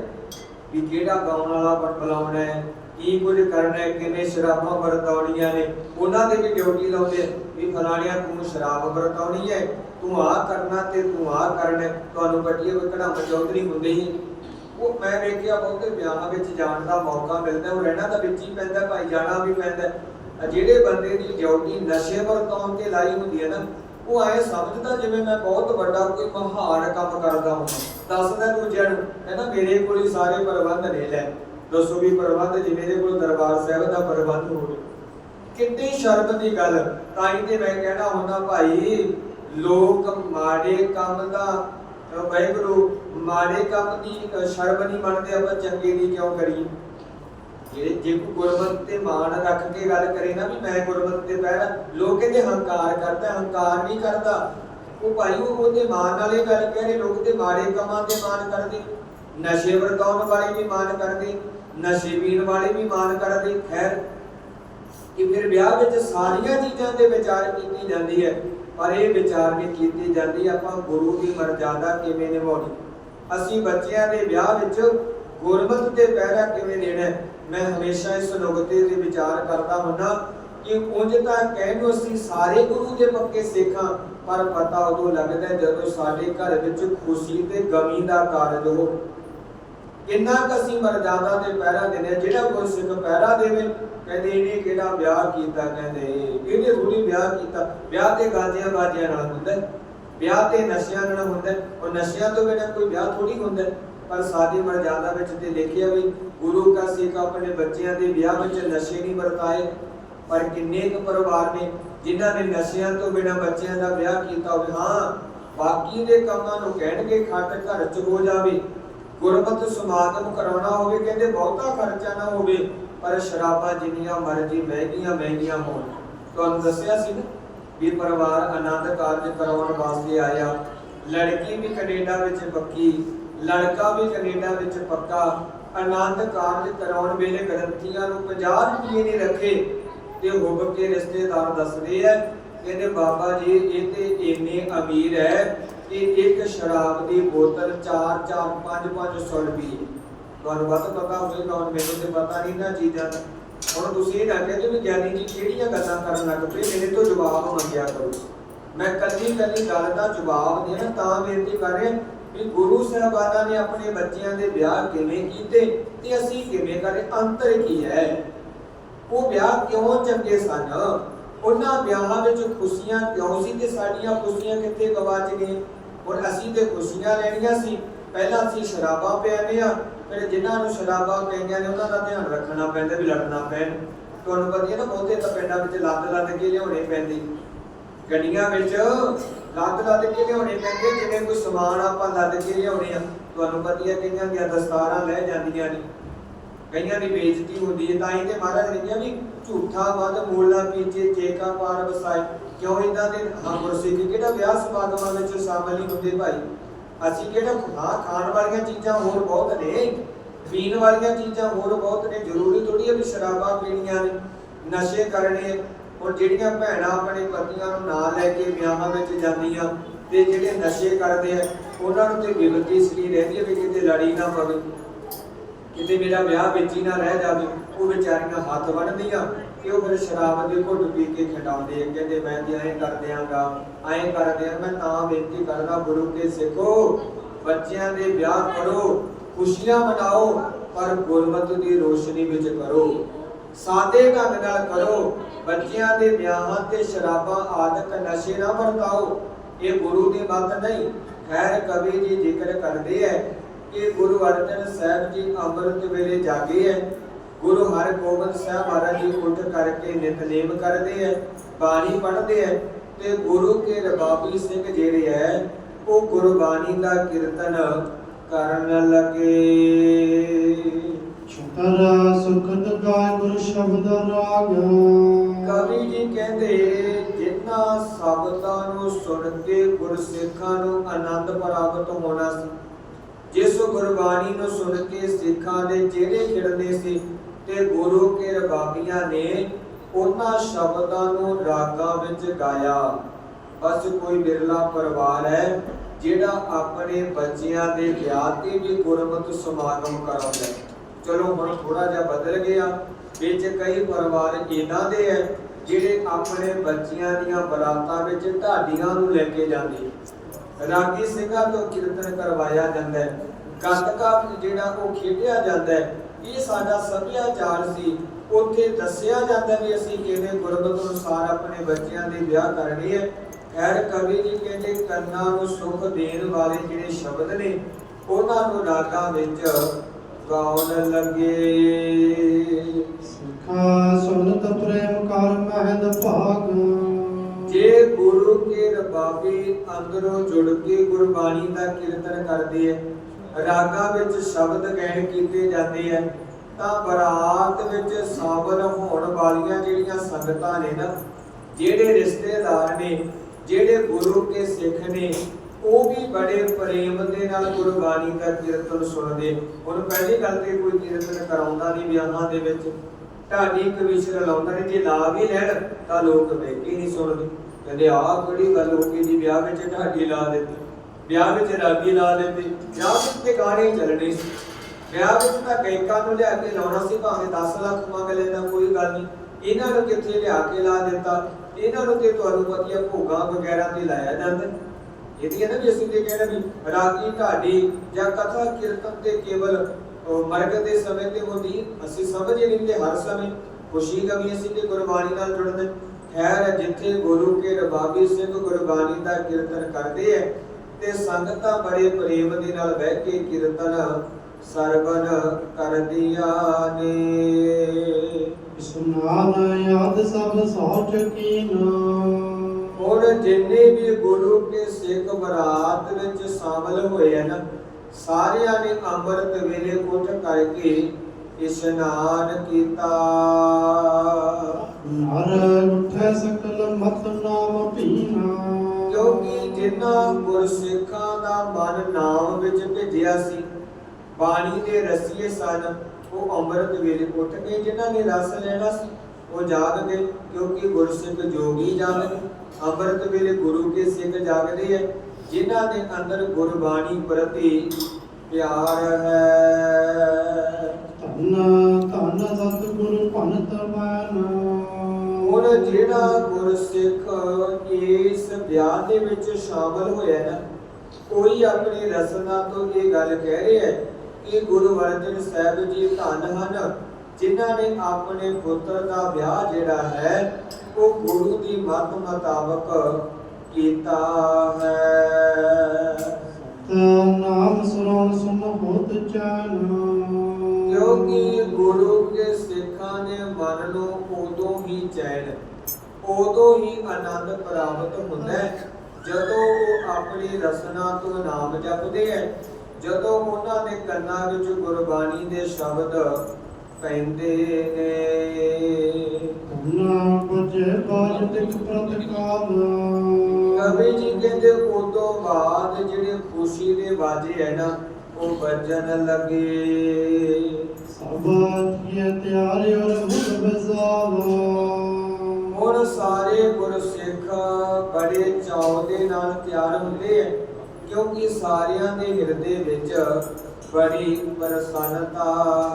ਵੀ ਕਿਹੜਾ ਗਾਉਣ ਵਾਲਾ ਬੁਲਾਉਣਾ ਹੈ? ਕੀ ਕੁਝ ਕਰਨਾ ਹੈ? ਕਿਵੇਂ ਸ਼ਰਾਬਾਂ ਵਰਤਾਉਣੀਆਂ ਨੇ? ਉਹਨਾਂ ਦੇ ਵੀ ਡਿਊਟੀ ਲਾਉਂਦੇ ਵੀ ਫਲਾਣਿਆ ਤੂੰ ਸ਼ਰਾਬ ਵਰਤਾਉਣੀ ਹੈ? ਤੂੰ ਆਹ ਕਰਨਾ ਤੇ ਤੂੰ ਆਹ ਕਰਨਾ ਤੁਹਾਨੂੰ ਬੱਟੀਏ ਕੋਈ ਕਢਾਮ ਚੌਧਰੀ ਹੁੰਦੇ ਹੀ ਉਹ ਮੈਂ ਵੇਖਿਆ ਬਹੁਤੇ ਵਿਆਹਾਂ ਵਿੱਚ ਜਾਣ ਦਾ ਮੌਕਾ ਮਿਲਦਾ ਉਹ ਰਹਿਣਾ ਤਾਂ ਵਿੱਚ ਹੀ ਪੈਂਦਾ, ਭਾਈ ਜਾਣਾ ਵੀ ਪੈਂਦਾ ਜਿਹੜੇ ਬੰਦੇ ਦੀ ਡਿਊਟੀ ਨਸ਼ੇ ਵਰਤਾਉਣ ਤੇ ਲਾਈ ਹੁੰਦੀ ਹੈ ਨਾ, ਉਹ ਐ ਸਮਝਦਾ ਜਿਵੇਂ ਮੈਂ ਬਹੁਤ ਵੱਡਾ ਕੋਈ ਮਹਾਨ ਕੰਮ ਕਰਦਾ ਹਾਂ। ਦੱਸਦਾ ਦੂਜਿਆਂ ਨੂੰ ਕਹਿੰਦਾ ਮੇਰੇ ਕੋਲ ਹੀ ਸਾਰੇ ਪ੍ਰਬੰਧ ਨੇ, ਲੈ ਦੱਸੋ ਵੀ ਪ੍ਰਬੰਧ ਜੀ ਮੇਰੇ ਕੋਲ ਦਰਬਾਰ ਸਾਹਿਬ ਦਾ ਪ੍ਰਬੰਧ ਹੋਵੇ। ਕਿੰਨੀ ਸ਼ਰਮ ਦੀ ਗੱਲ, ਤਾਂ ਹੀ ਤੇ ਮੈਂ ਕਹਿਣਾ ਹੁੰਦਾ, ਭਾਈ ਲੋਕ ਮਾੜੇ ਕੰਮ ਦਾ ਵਾਹਿਗੁਰੂ, ਮਾੜੇ ਕੰਮ ਦੀ ਸ਼ਰਮ ਨਹੀਂ ਮੰਨਦੇ ਆਪਾਂ, ਚੰਗੇ ਦੀ ਕਿਉਂ ਕਰੀਏ? ਜੇ ਜੇ ਕੋਈ ਗੁਰਮਤਿ ਤੇ ਮਾਣ ਰੱਖ ਕੇ ਗੱਲ ਕਰੇ ਨਾ ਵੀ ਮੈਂ ਗੁਰਮਤਿ ਤੇ ਬਹਿਣਾ ਲੋਕ ਕਹਿੰਦੇ ਹੰਕਾਰ ਕਰਦਾ, ਹੰਕਾਰ ਨਹੀਂ ਕਰਦਾ। ਉਹ ਭਾਈ, ਉਹ ਉਹਦੇ ਮਾਣ ਵਾਲੇ ਗੱਲ ਕਹਿ ਰਹੇ, ਲੋਕ ਤੇ ਮਾੜੇ ਕੰਮਾਂ ਤੇ ਮਾਣ ਕਰਦੇ। ਨਸ਼ੇ ਵਰਤਾਉਣ ਵਾਲੇ ਵੀ ਮਾਣ ਕਰਦੇ, ਨਸ਼ੇ ਪੀਣ ਵਾਲੇ ਵੀ ਮਾਣ ਕਰਦੇ। ਖੈਰ, ਕਿ ਫਿਰ ਵਿਆਹ ਵਿੱਚ ਸਾਰੀਆਂ ਚੀਜ਼ਾਂ ਦੇ ਵਿਚਾਰ ਕੀਤੀ ਜਾਂਦੀ ਹੈ। ਪਰ ਇਹ ਵਿਚਾਰ ਨਹੀਂ ਕੀਤੀ ਜਾਂਦੀ ਆਪਾਂ ਗੁਰੂ ਦੀ ਮਰਜ਼ਾਦਾ ਕਿਵੇਂ ਨਿਭਾਉਣੀ? ਅਸੀਂ ਬੱਚਿਆਂ ਦੇ ਵਿਆਹ ਵਿੱਚ ਗੁਰਮਤ ਤੇ ਪਹਿਰਾ ਕਿਵੇਂ ਦੇਣਾ? ਮੈਂ ਹਮੇਸ਼ਾ ਇਸ ਨੁਕਤੇ ਤੇ ਵਿਚਾਰ ਕਰਦਾ ਹੁੰਨਾ ਕਿ ਉਂਝ ਤਾਂ ਕਹਿਣ ਅਸੀਂ ਸਾਰੇ ਗੁਰੂ ਦੇ ਪੱਕੇ ਸਿੱਖਾਂ, ਪਰ ਪਤਾ ਉਦੋਂ ਲੱਗਦਾ ਜਦੋਂ ਸਾਡੇ ਘਰ ਵਿੱਚ ਖੁਸ਼ੀ ਤੇ ਗਮੀ ਦਾ ਕਾਰਜ ਹੋ। ਕਿੰਨਾ ਕੁ ਅਸੀਂ ਮਰਜ਼ਾਦਾ ਤੇ ਪਹਿਰਾ ਦਿੰਦੇ ਜਿਹੜਾ ਕੋਈ ਸਿੱਖ ਪਹਿਰਾ ਦੇਵੇ ਕਹਿੰਦੇ ਇਹਨੇ ਕਿਹੜਾ ਵਿਆਹ ਕੀਤਾ? ਕਹਿੰਦੇ ਇਹਨੇ ਥੋੜੀ ਵਿਆਹ ਕੀਤਾ। ਵਿਆਹ ਤੇ ਗਾਜਿਆਂ ਬਾਜਿਆਂ ਨਾਲ ਹੁੰਦਾ ਵਿਆਹ ਤੇ ਨਸ਼ਿਆਂ ਨਾਲ ਹੁੰਦਾ ਹੈ। ਨਸ਼ਿਆਂ ਤੋਂ ਬਿਨਾਂ ਕੋਈ ਵਿਆਹ ਥੋੜੀ ਹੁੰਦਾ ਪਰ ਸਾਡੀ ਮਰਜ਼ਾਦਾ ਵਿੱਚ ਤੇ ਲਿਖਿਆ ਵੀ ਗੁਰੂ ਕਾ ਸਿੱਖ ਆਪਣੇ ਬੱਚਿਆਂ ਦੇ ਵਿਆਹ ਵਿੱਚ ਨਸ਼ੇ ਨਹੀਂ ਵਰਤਾਏ। ਪਰ ਕਿੰਨੇ ਕੁ ਪਰਿਵਾਰ ਨੇ ਜਿਨ੍ਹਾਂ ਨੇ ਨਸ਼ਿਆਂ ਤੋਂ ਬਿਨਾਂ ਬੱਚਿਆਂ ਦਾ ਵਿਆਹ ਕੀਤਾ ਹੋਵੇ। ਹਾਂ, ਬਾਕੀ ਦੇ ਕੰਮਾਂ ਨੂੰ ਕਹਿਣਗੇ ਖੱਟ ਘਰ ਚ ਹੋ ਜਾਵੇ। ਗੁਰਮਤਿ ਸਮਾਗਮ ਕਰਾਉਣਾ ਹੋਵੇ, ਕਹਿੰਦੇ ਬਹੁਤਾ ਖਰਚਾ ਨਾ ਹੋਵੇ। ਪਰ ਸ਼ਰਾਬਾਂ ਜਿੰਨੀਆਂ ਮਰਜ਼ੀ ਮਹਿੰਗੀਆਂ ਮਹਿੰਗੀਆਂ ਹੋਣ। ਤੁਹਾਨੂੰ ਦੱਸਿਆ ਸੀ ਨਾ ਵੀ ਪਰਿਵਾਰ ਆਨੰਦ ਕਾਰਜ ਕਰਾਉਣ ਵਾਸਤੇ ਆਇਆ। ਲੜਕੀ ਵੀ ਕੈਨੇਡਾ ਵਿੱਚ ਪੱਕੀ, ਲੜਕਾ ਵੀ ਕੈਨੇਡਾ ਵਿੱਚ ਪੱਕਾ। ਆਨੰਦ ਕਾਰਜ ਕਰਾਉਣ ਵੇਲੇ ਗ੍ਰੰਥੀਆਂ ਨੂੰ 50 ਰੁਪਏ ਨਹੀਂ ਰੱਖੇ। ਤੇ ਹੁਬ ਕੇ ਰਿਸ਼ਤੇਦਾਰ ਦੱਸਦੇ ਐ ਕਹਿੰਦੇ ਬਾਬਾ ਜੀ, ਇਹ ਤੇ ਇੰਨੇ ਅਮੀਰ ਹੈ ਕਿ ਇੱਕ ਸ਼ਰਾਬ ਦੀ ਬੋਤਲ 4 4 5 500 ਰੁਪਏ। ਤੁਹਾਨੂੰ ਵੱਧ ਪਤਾ ਹੋਵੇ ਤਾਂ ਮੈਨੂੰ ਤੇ ਪਤਾ ਨਹੀਂ ਨਾ ਚੀਜ਼ਾਂ ਦਾ। ਹੁਣ ਤੁਸੀਂ ਇਹ ਨਾ ਕਹਿੰਦੇ ਵੀ ਗਿਆਨੀ ਜੀ ਕਿਹੜੀਆਂ ਗੱਲਾਂ ਕਰਨ ਲੱਗ ਪਏ? ਮੇਰੇ ਤੋਂ ਜਵਾਬ ਮੰਗਿਆ ਕਰੋ। ਮੈਂ ਕੱਲੀ ਕੱਲੀ ਗੱਲ ਦਾ ਜਵਾਬ ਦੇਣਾ ਤਾਂ ਬੇਨਤੀ ਕਰ ਰਿਹਾ ਵੀ ਗੁਰੂ ਸਾਹਿਬਾਨਾਂ ਨੇ ਆਪਣੇ ਬੱਚਿਆਂ ਦੇ ਵਿਆਹ ਕਿਵੇਂ ਕੀਤੇ ਤੇ ਅਸੀਂ ਕਿਵੇਂ ਕਰੇ? ਅੰਤਰ ਕੀ ਹੈ? ਉਹ ਵਿਆਹ ਕਿਉਂ ਚੰਗੇ ਸਨ? ਉਹਨਾਂ ਵਿਆਹਾਂ ਵਿੱਚ ਖੁਸ਼ੀਆਂ ਕਿਉਂ ਸੀ ਤੇ ਸਾਡੀਆਂ ਖੁਸ਼ੀਆਂ ਕਿੱਥੇ ਗਵਾਚ ਗਈਆਂ? ਹੁਣ ਅਸੀਂ ਤੇ ਖੁਸ਼ੀਆਂ ਲੈਣੀਆਂ ਸੀ। ਪਹਿਲਾਂ ਅਸੀਂ ਸ਼ਰਾਬਾਂ ਪਿਆਨੇ ਆ ਫਿਰ ਜਿਨ੍ਹਾਂ ਨੂੰ ਸ਼ਰਾਬਾਂ ਪਈਆਂ ਨੇ, ਉਹਨਾਂ ਦਾ ਧਿਆਨ ਰੱਖਣਾ ਪੈਂਦਾ ਵੀ ਲੜਨਾ ਪੈਣ। ਤੁਹਾਨੂੰ ਪਤਾ ਨਾ, ਬਹੁਤੇ ਤਾਂ ਪਿੰਡਾਂ ਵਿੱਚ ਲੱਦ ਲੱਦ ਕੇ ਲਿਆਉਣੇ ਪੈਂਦੇ। ਗੱਡੀਆਂ ਵਿੱਚ ਲੱਦ ਲੱਦ ਕੇ ਲਿਆਉਣੇ ਪੈਂਦੇ, ਜਿਵੇਂ ਕੋਈ ਸਮਾਨ ਆਪਾਂ ਲੱਦ ਕੇ ਲਿਆਉਣੇ ਆ। ਤੁਹਾਨੂੰ ਪਤਾ ਹੈ ਕਈਆਂ ਦੀਆਂ ਦਸਤਾਰਾਂ ਲੈ ਜਾਂਦੀਆਂ ਨੇ। ਕਈਆਂ ਦੀ ਬੇਇੱਜ਼ਤੀ ਹੁੰਦੀ ਹੈ, ਤਾਂ ਹੀ ਤੇ ਮਹਾਰਾਜ ਨੇ ਕਿਹਾ ਵੀ ਝੂਠਾ ਮਦ ਮੋਲਾ ਪੀਛੇ ਚੇਕਾ ਪਾਰ ਵਸਾਏ। ਕਿਉਂ ਇਦਾਂ ਦੇ ਹਾਂ ਗੁਰਸਿੱਖ ਕਿਹੜਾ ਵਿਆਹ ਸਮਾਗਮਾਂ ਵਿੱਚ ਸ਼ਾਮਲ ਨਹੀਂ ਹੁੰਦੇ ਭਾਈ? ਅਸੀਂ ਕਿਹੜਾ ਹਾਂ, ਖਾਣ ਵਾਲੀਆਂ ਚੀਜ਼ਾਂ ਹੋਰ ਬਹੁਤ ਨੇ, ਪੀਣ ਵਾਲੀਆਂ ਚੀਜ਼ਾਂ ਹੋਰ ਬਹੁਤ ਨੇ, ਜ਼ਰੂਰੀ ਥੋੜੀ ਹੈ ਵੀ ਸ਼ਰਾਬਾਂ ਪੀਣੀਆਂ ਨੇ, ਨਸ਼ੇ ਕਰਨੇ, ਹੁਣ ਜਿਹੜੀਆਂ ਭੈਣਾਂ ਆਪਣੇ ਪਤੀਆਂ ਨੂੰ ਨਾਲ ਲੈ ਕੇ ਵਿਆਹਾਂ ਵਿੱਚ ਜਾਂਦੀਆਂ ਤੇ ਜਿਹੜੇ ਨਸ਼ੇ ਕਰਦੇ ਆ, ਉਹਨਾਂ ਨੂੰ ਤੇ ਬਿਲਤੀ ਸਰੀ ਰਹਿੰਦੀ ਹੈ ਵੀ ਕਿਤੇ ਲੜੀ ਨਾ ਪਵੇ, ਕਿਤੇ ਮੇਰਾ ਵਿਆਹ ਵਿੱਚ ਹੀ ਨਾ ਰਹਿ ਜਾਵੇ, ਉਹ ਵਿਚਾਰੀਆਂ ਹੱਥ ਵੜਦੀਆਂ ਕਿ ਉਹ ਫਿਰ ਸ਼ਰਾਬ ਦੇ ਘੁੱਟ ਪੀ ਕੇ ਖਿਡਾਉਂਦੇ ਆ, ਕਹਿੰਦੇ ਮੈਂ ਤੇ ਐਂ ਕਰ ਦਿਆਂਗਾ ਐਂ ਕਰ ਦਿਆਂ ਮੈਂ ਤਾਂ ਬੇਨਤੀ ਕਰਦਾ ਗੁਰੂ ਕੇ ਸਿੱਖੋ, ਬੱਚਿਆਂ ਦੇ ਵਿਆਹ ਕਰੋ, ਖੁਸ਼ੀਆਂ ਮਨਾਓ, ਪਰ ਗੁਰਮਤਿ ਦੀ ਰੋਸ਼ਨੀ ਵਿੱਚ ਕਰੋ। ਸਾਦੇ ਢੰਗ ਨਾਲ ਕਰੋ, ਬੱਚਿਆਂ ਦੇ ਵਿਆਹਾਂ ਤੇ ਸ਼ਰਾਬਾਂ ਆਦਿਕ ਨਸ਼ੇ ਨਾ ਵਰਤਾਓ। ਇਹ ਗੁਰੂ ਦੀ ਮੱਤ ਨਹੀਂ, ਖੈਰ ਕਵੀ ਜੀ ਜ਼ਿਕਰ ਕਰਦੇ ਐ ਕਿ ਗੁਰੂ ਅਰਜਨ ਸਾਹਿਬ ਜੀ ਅੰਮ੍ਰਿਤ ਵੇਲੇ ਜਾਗੇ ਐ। ਗੁਰੂ ਹਰਗੋਬਿੰਦ ਸਾਹਿਬ ਮਹਾਰਾਜ ਜੀ ਉੱਠ ਕਰਕੇ ਨਿਤਨੇਮ ਕਰਦੇ ਐ ਬਾਣੀ ਪੜ੍ਹਦੇ ਐ ਤੇ ਗੁਰੂ ਕੇ ਰਬਾਬੀ ਸਿੰਘ ਜਿਹੜੇ ਐ ਉਹ ਗੁਰਬਾਣੀ ਦਾ ਕੀਰਤਨ ਕਰਨ ਲੱਗੇ। ਸ਼ੁਕਰ ਸੁਖਦ ਗਾਇ ਗੁਰ ਸ਼ਬਦ ਰਾਗ। ਕਵੀ ਜੀ ਕਹਿੰਦੇ ਜਿਨ੍ਹਾਂ ਸ਼ਬਦਾਂ ਨੂੰ ਸੁਣ ਕੇ ਗੁਰਸਿੱਖਾਂ ਨੂੰ ਆਨੰਦ ਪ੍ਰਾਪਤ ਹੋਣਾ ਸੀ ਜਿਸ ਗੁਰਬਾਣੀ ਨੂੰ ਸੁਣ ਕੇ ਸਿੱਖਾਂ ਦੇ ਚਿਹਰੇ ਖਿੜਨੇ ਸੀ ਤੇ ਗੁਰੂ ਕੇ ਰਬਾਬੀਆਂ ਨੇ ਉਹਨਾਂ ਸ਼ਬਦਾਂ ਨੂੰ ਰਾਗਾਂ ਵਿੱਚ ਗਾਇਆ। ਬਸ ਕੋਈ ਬਿਰਲਾ ਪਰਿਵਾਰ ਹੈ ਜਿਹੜਾ ਆਪਣੇ ਬੱਚਿਆਂ ਦੇ ਵਿਆਹ ਤੇ ਵੀ ਗੁਰਮਤਿ ਸਮਾਗਮ ਕਰਾਉਂਦਾ ਚਲੋ ਹੁਣ ਥੋੜਾ ਜਿਹਾ ਬਦਲ ਗਿਆ। ਵਿੱਚ ਕਈ ਪਰਿਵਾਰ ਇਹਨਾਂ ਦੇ ਹੈ ਜਿਹੜੇ ਆਪਣੇ ਬੱਚਿਆਂ ਦੀਆਂ ਬਰਾਤਾਂ ਵਿੱਚ ਢਾਡੀਆਂ ਨੂੰ ਲੈ ਕੇ ਜਾਂਦੇ ਰਾਗੀ ਸਿੰਘਾਂ ਤੋਂ ਕੀਰਤਨ ਕਰਵਾਇਆ ਜਾਂਦਾ ਹੈ। ਗੱਤਕਾ ਜਿਹੜਾ ਉਹ ਖੇਡਿਆ ਜਾਂਦਾ ਹੈ। ਇਹ ਸਾਡਾ ਸੱਭਿਆਚਾਰ ਸੀ। ਉੱਥੇ ਦੱਸਿਆ ਜਾਂਦਾ ਵੀ ਅਸੀਂ ਕਿਵੇਂ ਗੁਰਮਤਿ ਅਨੁਸਾਰ ਆਪਣੇ ਬੱਚਿਆਂ ਦੇ ਵਿਆਹ ਕਰਨੇ ਹੈ ਖੈਰ ਕਵੀ ਜੀ ਕਹਿੰਦੇ ਕੰਨਾਂ ਨੂੰ ਸੁਖ ਦੇਣ ਵਾਲੇ ਜਿਹੜੇ ਸ਼ਬਦ ਨੇ ਉਹਨਾਂ ਨੂੰ ਰਾਗਾਂ ਵਿੱਚ ਗਾਉਣ ਲੱਗੇ। ਸਿੱਖਾ ਸੁਨਤ ਪ੍ਰੇਮ ਕਰ ਮਹਿਦ ਭਾਗ। ਜੇ ਗੁਰੂ ਕੇ ਰਬਾਬੀ ਅੰਦਰੋਂ ਜੁੜ ਕੇ ਗੁਰਬਾਣੀ ਦਾ ਕੀਰਤਨ ਕਰਦੇ ਐ ਰਾਗਾਂ ਵਿੱਚ ਸ਼ਬਦ ਗਾਇਨ ਕੀਤੇ ਜਾਂਦੇ ਐ ਤਾਂ ਬਰਾਤ ਵਿੱਚ ਸ਼ਾਮਲ ਹੋਣ ਵਾਲੀਆਂ ਜਿਹੜੀਆਂ ਸੰਗਤਾਂ ਨੇ ਨਾ, ਜਿਹੜੇ ਰਿਸ਼ਤੇਦਾਰ ਨੇ, ਜਿਹੜੇ ਗੁਰੂ ਕੇ ਸਿੱਖ ਨੇ, ਉਹ ਵੀ ਬੜੇ ਪ੍ਰੇਮ ਦੇ ਨਾਲ ਗੁਰਬਾਣੀ ਦਾ ਕੀਰਤਨ ਸੁਣਦੇ ਹੁਣ ਪਹਿਲੀ ਗੱਲ ਤੇ ਕੋਈ ਕੀਰਤਨ ਕਰਾਉਂਦਾ ਨਹੀਂ ਵਿਆਹਾਂ ਦੇ ਵਿੱਚ। ਢਾਡੀ ਕਵਿਸ਼ਰ ਲਾਉਂਦਾ ਨੇ, ਜੇ ਲਾ ਵੀ ਲੈਣ, ਤਾਂ ਲੋਕ ਬੈਠੇ ਨਹੀਂ ਸੁਣਦੇ। ਕਹਿੰਦੇ, ਆਹ ਕਿਹੜੀ ਗੱਲ ਹੋ ਗਈ ਜੀ, ਵਿਆਹ ਵਿੱਚ ਢਾਡੀ ਲਾ ਦਿੱਤੀ। ਵਿਆਹ ਵਿੱਚ ਰਾਗੀ ਲਾ ਦਿੰਦੇ ਵਿਆਹ ਵਿੱਚ ਤੇ ਗਾਣੇ ਚੱਲਣੇ ਸੀ। ਵਿਆਹ ਵਿੱਚ ਤਾਂ ਗਾਇਕਾਂ ਨੂੰ ਲਿਆ ਕੇ ਲਾਉਣਾ ਸੀ, ਭਾਵੇਂ 10 ਲੱਖ ਮੰਗ ਲੈਣਾ ਕੋਈ ਗੱਲ ਨਹੀਂ। ਇਹਨਾਂ ਨੂੰ ਕਿੱਥੇ ਲਿਆ ਕੇ ਲਾ ਦਿੱਤਾ? ਇਹਨਾਂ ਨੂੰ ਤੇ ਤੁਹਾਨੂੰ ਪਤੀਆਂ ਭੋਗਾਂ ਵਗੈਰਾ ਤੇ ਲਾਇਆ ਜਾਂਦਾ। ਇਹਦੀ ਨਾ ਵੀ ਅਸੀਂ ਤੇ ਕਹਿੰਦੇ ਵੀ ਰਾਗੀ ਢਾਡੀ ਜਾਂ ਕਥਾ ਕੀਰਤਨ ਤੇ ਕੇਵਲ ਮਰਗ ਦੇ ਸਮੇਂ ਤੇ ਹੁੰਦੀ ਅਸੀਂ ਸਮਝ ਹੀ ਨਹੀਂ ਤੇ ਹਰ ਸਮੇਂ ਖੁਸ਼ੀ ਕਵੀ ਅਸੀਂ ਤੇ ਗੁਰਬਾਣੀ ਨਾਲ ਜੁੜਦੇ। ਖੈਰ, ਜਿੱਥੇ ਗੁਰੂ ਕੇ ਰਬਾਬੀ ਸਿੰਘ ਗੁਰਬਾਣੀ ਦਾ ਕੀਰਤਨ ਕਰਦੇ ਐ ਤੇ ਸੰਗਤਾਂ ਬੜੇ ਪ੍ਰੇਮ ਦੇ ਨਾਲ ਬਹਿ ਕੇ ਕੀਰਤਨ ਸਰਵਨ ਕਰਦੀਆਂ ਨੇ। ਸੁਨਾਨ ਯਾਦ ਸਭ ਸੋਚ ਕੀਨ। ਹੁਣ ਜਿੰਨੇ ਵੀ ਗੁਰੂ ਕੇ ਸਿੱਖ ਬਰਾਤ ਵਿੱਚ ਸ਼ਾਮਲ ਹੋਏ ਹਨ ਸਾਰਿਆਂ ਨੇ ਅੰਮ੍ਰਿਤ ਵੇਲੇ ਉੱਠ ਕਰਕੇ ਇਸ਼ਨਾਨ ਕੀਤਾ। ਨਰ ਉਠੈ ਸਕਲ ਮਤ ਨਾਮ ਪੀਨਾ ਕਿਉਂਕਿ ਗੁਰਸਿੱਖਾਂ ਦਾ ਮਨ ਨਾਮ ਵਿੱਚ ਭਿੱਜਿਆ ਸੀ। ਬਾਣੀ ਦੇ ਰਸੀਏ ਸਨ, ਉਹ ਅੰਮ੍ਰਿਤ ਵੇਲੇ ਉੱਠ ਕੇ ਜਿਨ੍ਹਾਂ ਨੇ ਰਸ ਲੈਣਾ ਸੀ, ਉਹ ਜਾਗ ਗਏ ਕਿਉਂਕਿ ਗੁਰਸਿੱਖ ਜੋਗੀ ਜਾਗਦੇ। ਅੰਮ੍ਰਿਤ ਵੇਲੇ ਗੁਰੂ ਕੇ ਸਿੱਖ ਜਾਗਦੇ ਹੈ ਜਿਨ੍ਹਾਂ ਦੇ ਅੰਦਰ ਗੁਰਬਾਣੀ ਪ੍ਰਤੀ ਪਿਆਰ ਹੈ। ਧੰਨ ਧੰਨ ਸਤਿਗੁਰੂ ਭਨਤ ਹੁਣ ਜਿਹੜਾ ਗੁਰਸਿੱਖ ਇਸ ਵਿਆਹ ਦੇ ਵਿੱਚ ਸ਼ਾਮਲ ਹੋਇਆ ਨਾ, ਕੋਈ ਆਪਣੀ ਰਸਨਾ ਤੋਂ ਇਹ ਗੱਲ ਕਹਿ ਰਿਹਾ ਹੈ ਕਿ ਗੁਰੂ ਅਰਜਨ ਸਾਹਿਬ ਜੀ ਧੰਨ ਹਨ, ਜਿਨ੍ਹਾਂ ਨੇ ਆਪਣੇ ਪੁੱਤਰ ਦਾ ਵਿਆਹ ਜਿਹੜਾ ਹੈ, ਉਹ ਗੁਰੂ ਦੀ ਮਤ ਮੁਤਾਬਕ ਕੀਤਾ ਹੈ। ਨਾਮ ਸੁਣਨ ਸੁਨ ਹੋਤ ਚੈਨ ਕਿਉਂਕਿ ਗੁਰੂ ਕੇ ਸਿੱਖਾਂ ਦੇ ਮਨ ਨੂੰ ਉਦੋਂ ਹੀ ਚੈਨ ਉਦੋਂ ਹੀ ਆਨੰਦ ਪ੍ਰਾਪਤ ਹੁੰਦਾ ਹੈ ਜਦੋਂ ਉਹ ਆਪਣੀ ਰਸਨਾ ਤੋਂ ਨਾਮ ਜਪਦੇ ਹੈ ਜਦੋਂ ਉਹਨਾਂ ਦੇ ਕੰਨਾਂ ਵਿੱਚ ਗੁਰਬਾਣੀ ਦੇ ਸ਼ਬਦ ਪੈਂਦੇ ਨੇ। ਧੰਨ ਬਜੇ ਬਾਜ ਤਿਕ ਪ੍ਰਤਕਾਲ ਕਵੀ ਜੀ ਕਹਿੰਦੇ ਉਦੋਂ ਬਾਅਦ ਜਿਹੜੇ ਖੁਸ਼ੀ ਦੇ ਬਾਜੇ ਹੈ ਨਾ ਵੱਜਣ ਲੱਗੇ। ਸਭ ਕੀਏ ਤਿਆਰੀ ਔਰ ਮੁਖ ਬਜ਼ਾਵਾ ਹੁਣ ਸਾਰੇ ਗੁਰਸਿੱਖ ਬੜੇ ਚਾਅ ਦੇ ਨਾਲ ਤਿਆਰ ਹੁੰਦੇ ਐ ਕਿਉਂਕਿ ਸਾਰਿਆਂ ਦੇ ਹਿਰਦੇ ਵਿੱਚ ਬੜੀ ਪ੍ਰਸੰਨਤਾ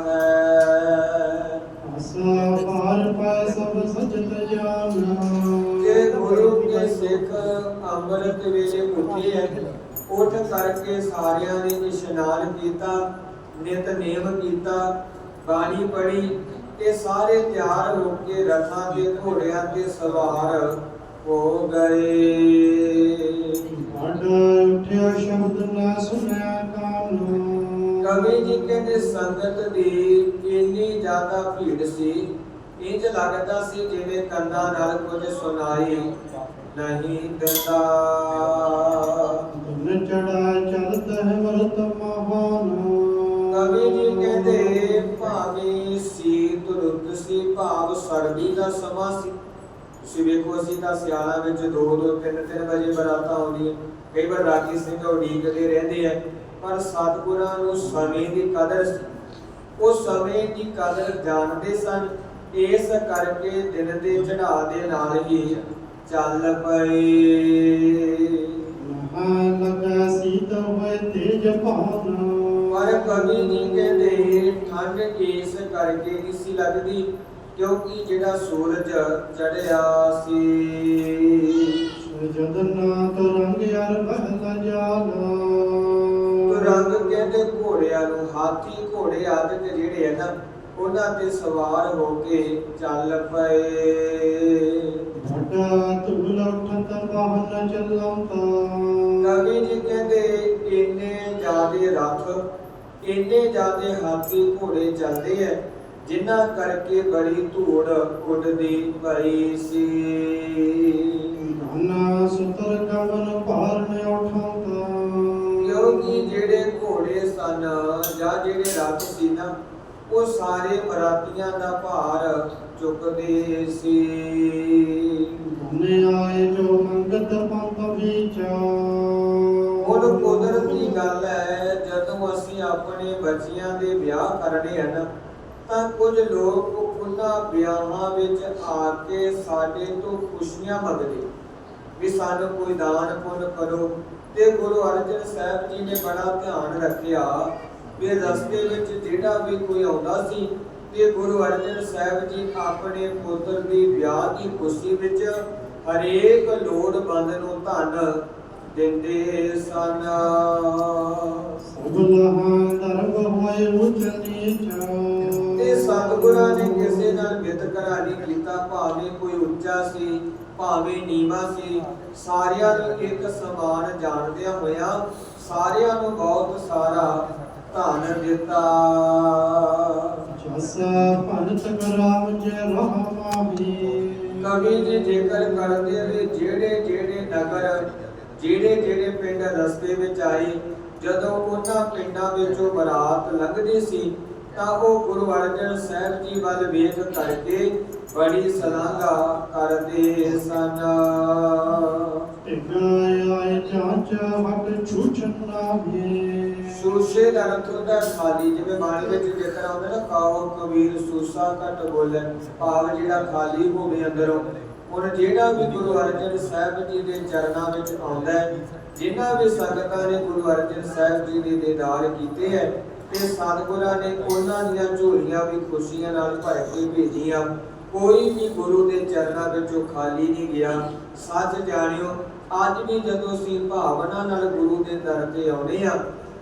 ਹੈ। ਆਸਾ ਪਾਰ ਪੈ ਸਭ ਸਜਤ ਜਾਨ ਜੇ ਗੁਰੂ ਕੇ ਸਿੱਖ ਅੰਮ੍ਰਿਤ ਵੇਲੇ ਉੱਠੇ ਉੱਠ ਕਰਕੇ ਸਾਰਿਆਂ ਨੇ ਇਸ਼ਨਾਨ ਕੀਤਾ ਨਿਤ ਨੇਮ ਕੀਤਾ ਬਾਣੀ ਪੜ੍ਹੀ ਤੇ ਸਾਰੇ ਤਿਆਰ ਹੋ ਕੇ ਰਥਾਂ ਤੇ ਘੋੜਿਆਂ ਤੇ ਸਵਾਰ ਹੋ ਗਏ। ਵੱਡ ਉਠਿਆ ਸ਼ਬਦ ਨਾ ਸੁਨਿਆ ਕਾਨ ਕਵੀ ਜੀ ਕਹਿੰਦੇ ਸੰਗਤ ਦੀ ਇੰਨੀ ਜ਼ਿਆਦਾ ਭੀੜ ਸੀ ਇੰਜ ਲੱਗਦਾ ਸੀ ਜਿਵੇਂ ਕੰਨਾਂ ਨਾਲ ਕੁਝ ਸੁਣਾਈ ਨਹੀਂ ਦਿੰਦਾ। ਧਨ ਚੜਾ ਚਲਤ ਹੈ ਮਰਤ ਮਹਾਨ। ਕਵੀ ਜੀ ਕਹਿੰਦੇ, ਭਾਵੇਂ ਸੀਤ ਰੁੱਤ ਸੀ, ਭਾਵ ਸਰਦੀ ਦਾ ਸਮਾਂ ਸੀ। ਤੁਸੀਂ ਵੇਖੋ, ਅਸੀਂ ਤਾਂ ਸਿਆਲਾਂ ਵਿੱਚ 2 2 3 3 ਵਜੇ ਬਰਾਤਾਂ ਆਉਂਦੀਆਂ। ਕਈ ਵਾਰ ਰਾਗੀ ਸਿੰਘ ਉਡੀਕਦੇ ਰਹਿੰਦੇ ਆ, ਪਰ ਸਤਿਗੁਰਾਂ ਨੂੰ ਸਮੇਂ ਦੀ ਕਦਰ ਸੀ। ਉਹ ਸਮੇਂ ਦੀ ਕਦਰ ਜਾਣਦੇ ਸਨ, ਇਸ ਕਰਕੇ ਦਿਨ ਦੇ ਚੜ੍ਹਾਅ ਦੇ ਨਾਲ ਹੀ ਚੱਲ ਪਏ। ਮਹਾ ਲਗਾ ਸੀਤ ਹੋਏ ਤੇਜ ਭਾਨ ਪਰ ਕਵੀ ਜੀ ਕਹਿੰਦੇ, ਠੰਡ ਇਸ ਕਰਕੇ ਨਹੀਂ ਸੀ ਲੱਗਦੀ, ਕਿਉਂਕਿ ਜਿਹੜਾ ਸੂਰਜ ਚੜਿਆ ਸੀ। ਜਦਨਾਥ ਰੰਗ ਯਾਰ ਬਹਲ ਜਾਲ ਰੰਗ ਕਹਿੰਦੇ ਘੋੜਿਆਂ ਨੂੰ ਹਾਥੀ ਘੋੜੇ ਆਦਿਕ ਜਿਹੜੇ ਹੈ ਨਾ ਉਹਨਾਂ ਤੇ ਸਵਾਰ ਹੋ ਕੇ ਚੱਲ ਪਏ। ਵੱਡਾ ਧੂਲ ਉਠਤ ਵਾਹਨ ਚੱਲੰਤ ਕਵੀ ਜੀ ਕਹਿੰਦੇ ਇੰਨੇ ਜਿਆਦੇ ਰਥ ਇੰਨੇ ਜਿਆਦੇ ਹਾਥੀ ਘੋੜੇ ਚੱਲਦੇ ਐ ਜਿਨ੍ਹਾਂ ਕਰਕੇ ਬੜੀ ਧੂੜ ਉੱਡਦੀ ਪਈ ਸੀ। ਨਾਨਾ ਸੁਤਰ ਕਵਨ ਭਾਰਨ ਉਠੰਤ ਕਿਉਂਕਿ ਜਿਹੜੇ ਘੋੜੇ ਸਨ ਜਾਂ ਜਿਹੜੇ ਰਥ ਸੀ ਨਾ ਉਹ ਸਾਰੇ ਬਰਾਤੀਆਂ ਦਾ ਭਾਰ ਚੁੱਕਦੇ ਸੀ। ਨੇ ਆਏ ਜੋ ਮੰਗਤ ਪੰਪ ਵਿੱਚ। ਹੁਣ ਕੁਦਰਤੀ ਗੱਲ ਹੈ ਜਦੋਂ ਅਸੀਂ ਆਪਣੇ ਬੱਚਿਆਂ ਦੇ ਵਿਆਹ ਕਰਨੇ ਹਨ ਤਾਂ ਕੁਝ ਲੋਕ ਉਹਨਾਂ ਵਿਆਹਾਂ ਵਿੱਚ ਆ ਕੇ ਸਾਡੇ ਤੋਂ ਖੁਸ਼ੀਆਂ ਮੰਗਦੇ। ਵੀ ਸਾਨੂੰ ਕੋਈ ਦਾਨ ਪੁੰਨ ਕਰੋ। ਤੇ ਗੁਰੂ ਅਰਜਨ ਸਾਹਿਬ ਜੀ ਨੇ ਬੜਾ ਧਿਆਨ ਰੱਖਿਆ ਵੀ ਰਸਤੇ ਵਿੱਚ ਜਿਹੜਾ ਵੀ ਕੋਈ ਆਉਂਦਾ ਸੀ ਤੇ ਗੁਰੂ ਅਰਜਨ ਸਾਹਿਬ ਜੀ ਆਪਣੇ ਪੁੱਤਰ ਦੀ ਵਿਆਹ ਦੀ ਖੁਸ਼ੀ ਵਿੱਚ ਹਰੇਕ ਲੋੜਵੰਦ ਨੂੰ ਧਨ ਦਿੰਦੇ ਸਨ। ਹੋਏ ਤੇ ਸਤਿਗੁਰਾਂ ਨੇ ਕਿਸੇ ਨਾਲ ਵਿਤਕਰਾ ਨਹੀਂ ਕੀਤਾ ਭਾਵੇਂ ਕੋਈ ਉੱਚਾ ਸੀ ਭਾਵੇਂ ਨੀਵਾਂ ਸੀ। ਸਾਰਿਆਂ ਨੂੰ ਇੱਕ ਸਮਾਨ ਜਾਣਦਿਆਂ ਹੋਇਆਂ ਸਾਰਿਆਂ ਨੂੰ ਬਹੁਤ ਸਾਰਾ ਧਨ ਦਿੱਤਾ। ਜਸ ਭਗਤ ਕਰਾਮ ਜੇ ਰਹਾਮਾਹੀ ਕਵੀ ਜੀ ਜੇਕਰ ਕਰਦੇ ਵੀ ਜਿਹੜੇ ਜਿਹੜੇ ਨਗਰ ਜਿਹੜੇ ਜਿਹੜੇ ਪਿੰਡ ਰਸਤੇ ਵਿੱਚ ਆਏ ਜਦੋਂ ਉਹਨਾਂ ਪਿੰਡਾਂ ਵਿੱਚੋਂ ਬਰਾਤ ਲੰਘਦੀ ਸੀ ਤਾਂ ਉਹ ਗੁਰੂ ਅਰਜਨ ਸਾਹਿਬ ਜੀ ਵੱਲ ਵੇਖ ਕਰਕੇ ਬੜੀ ਸਲਾਘਾ ਕਰਦੇ ਸਨ। ਟਿਕਾਇ ਆਏ ਚਾਚ ਹਟ ਛੂਛਨ ਨਾਭੀ ਸੂਸੇ ਦਾ ਅਰਥ ਖਾਲੀ, ਜਿਵੇਂ ਬਾਣੀ ਵਿੱਚ ਜ਼ਿਕਰ ਆਉਂਦਾ ਨਾ ਕਾਹੋ ਕਬੀਰ ਸੂਸਾ ਘਟ ਬੋਲੇ, ਭਾਵ ਜਿਹੜਾ ਖਾਲੀ ਹੋਵੇ ਅੰਦਰੋਂ। ਹੁਣ ਜਿਹੜਾ ਵੀ ਗੁਰੂ ਅਰਜਨ ਸਾਹਿਬ ਜੀ ਦੇ ਚਰਨਾਂ ਵਿੱਚ ਆਉਂਦਾ ਹੈ, ਜਿਨ੍ਹਾਂ ਵੀ ਸੰਗਤਾਂ ਨੇ ਗੁਰੂ ਅਰਜਨ ਸਾਹਿਬ ਜੀ ਦੇ ਦੀਦਾਰ ਕੀਤੇ ਹੈ, ਤੇ ਸਤਿਗੁਰਾਂ ਨੇ ਉਹਨਾਂ ਦੀਆਂ ਝੋਲੀਆਂ ਵੀ ਖੁਸ਼ੀਆਂ ਨਾਲ ਭਰ ਕੇ ਭੇਜੀਆਂ। ਕੋਈ ਵੀ ਗੁਰੂ ਦੇ ਚਰਨਾਂ ਵਿੱਚੋਂ ਖਾਲੀ ਨਹੀਂ ਗਿਆ। ਸੱਚ ਜਾਣਿਓ, ਅੱਜ ਵੀ ਜਦੋਂ ਅਸੀਂ ਭਾਵਨਾ ਨਾਲ ਗੁਰੂ ਦੇ ਦਰ ਤੇ ਆਉਨੇ ਆ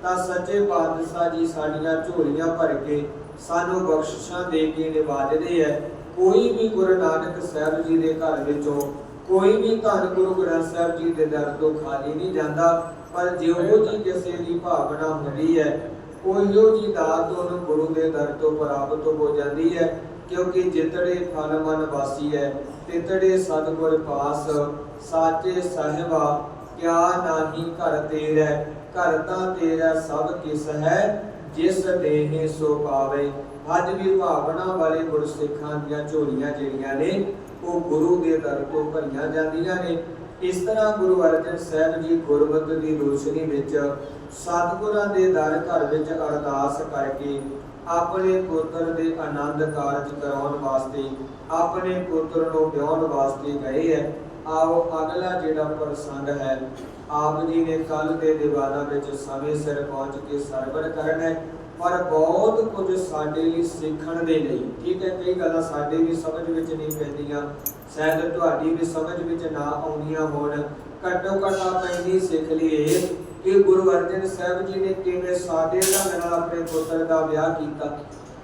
ਤਾਂ ਸੱਚੇ ਪਾਤਸ਼ਾਹ ਜੀ ਸਾਡੀਆਂ ਝੋਲੀਆਂ ਭਰ ਕੇ ਸਾਨੂੰ ਬਖਸ਼ਿਸ਼ਾਂ ਦੇ ਕੇ ਨਿਵਾਜਦੇ ਐ। ਕੋਈ ਵੀ ਗੁਰੂ ਨਾਨਕ ਸਾਹਿਬ ਜੀ ਦੇ ਘਰ ਵਿੱਚੋਂ, ਕੋਈ ਵੀ ਧੰਨ ਗੁਰੂ ਗ੍ਰੰਥ ਸਾਹਿਬ ਜੀ ਦੇ ਦਰ ਤੋਂ ਖਾਲੀ ਨਹੀਂ ਜਾਂਦਾ, ਪਰ ਜਿਹੋ ਜੀ ਕਿਸੇ ਦੀ ਭਾਵਨਾ ਹੁੰਦੀ ਹੈ ਉਹੀਓ ਜੀ ਦਾਤ ਉਹਨੂੰ ਗੁਰੂ ਦੇ ਦਰ ਤੋਂ ਪ੍ਰਾਪਤ ਹੋ ਜਾਂਦੀ ਹੈ ਕਿਉਂਕਿ ਜਿਤੜੇ ਫਲ ਮਨ ਵਾਸੀ ਹੈ ਤਿਤੜੇ ਸਤਿਗੁਰ ਪਾਸ, ਸਾਚੇ ਸਾਹਿਬਾ, ਕਿਆ ਨਾਹੀ ਘਰ ਤੇਰਾ ਘਰ ਤੇਰਾ ਸਭ ਕਿਸ ਹੈ, ਜਿਸ ਦੇਹ ਸੋ ਪਾਵੇ। ਅੱਜ ਵੀ ਭਾਵਨਾ ਵਾਲੇ ਗੁਰਸਿੱਖਾਂ ਦੀਆਂ ਝੋਲੀਆਂ ਜਿਹੜੀਆਂ ਨੇ, ਉਹ ਗੁਰੂ ਦੇ ਦਰ ਤੋਂ ਭਰੀਆਂ ਜਾਂਦੀਆਂ ਨੇ। ਇਸ ਤਰ੍ਹਾਂ ਗੁਰੂ ਅਰਜਨ ਸਾਹਿਬ ਜੀ ਗੁਰਮਤਿ ਦੀ ਰੋਸ਼ਨੀ ਵਿੱਚ ਸਤਿਗੁਰਾਂ ਦੇ ਦਰ ਘਰ ਵਿੱਚ ਅਰਦਾਸ ਕਰਕੇ ਆਪਣੇ ਪੁੱਤਰ ਦੇ ਆਨੰਦ ਕਾਰਜ ਕਰਾਉਣ ਵਾਸਤੇ, ਆਪਣੇ ਪੁੱਤਰ ਨੂੰ ਵਿਆਹਣ ਵਾਸਤੇ ਗਏ ਹੈ। ਆਓ ਅਗਲਾ ਜਿਹੜਾ ਪ੍ਰਸੰਗ ਹੈ, ਆਪ ਜੀ ਨੇ ਕੱਲ ਦੇ ਦੀਵਾਨਾਂ ਵਿੱਚ ਸਮੇਂ ਸਿਰ ਪਹੁੰਚ ਕੇ ਸਰਵਰ ਕਰਨਾ ਹੈ, ਪਰ ਬਹੁਤ ਕੁਝ ਸਾਡੇ ਲਈ ਸਿੱਖਣ ਦੇ ਲਈ। ਠੀਕ ਹੈ, ਕਈ ਗੱਲਾਂ ਸਾਡੇ ਵੀ ਸਮਝ ਵਿੱਚ ਨਹੀਂ ਪੈਂਦੀਆਂ, ਸ਼ਾਇਦ ਤੁਹਾਡੀ ਵੀ ਸਮਝ ਵਿੱਚ ਨਾ ਆਉਂਦੀਆਂ ਹੋਣ। ਘੱਟੋ ਘੱਟ ਆਪਾਂ ਇੰਨੀ ਸਿੱਖ ਲਈਏ ਕਿ ਗੁਰੂ ਅਰਜਨ ਸਾਹਿਬ ਜੀ ਨੇ ਕਿਵੇਂ ਸਾਡੇ ਢੰਗ ਨਾਲ ਆਪਣੇ ਪੁੱਤਰ ਦਾ ਵਿਆਹ ਕੀਤਾ,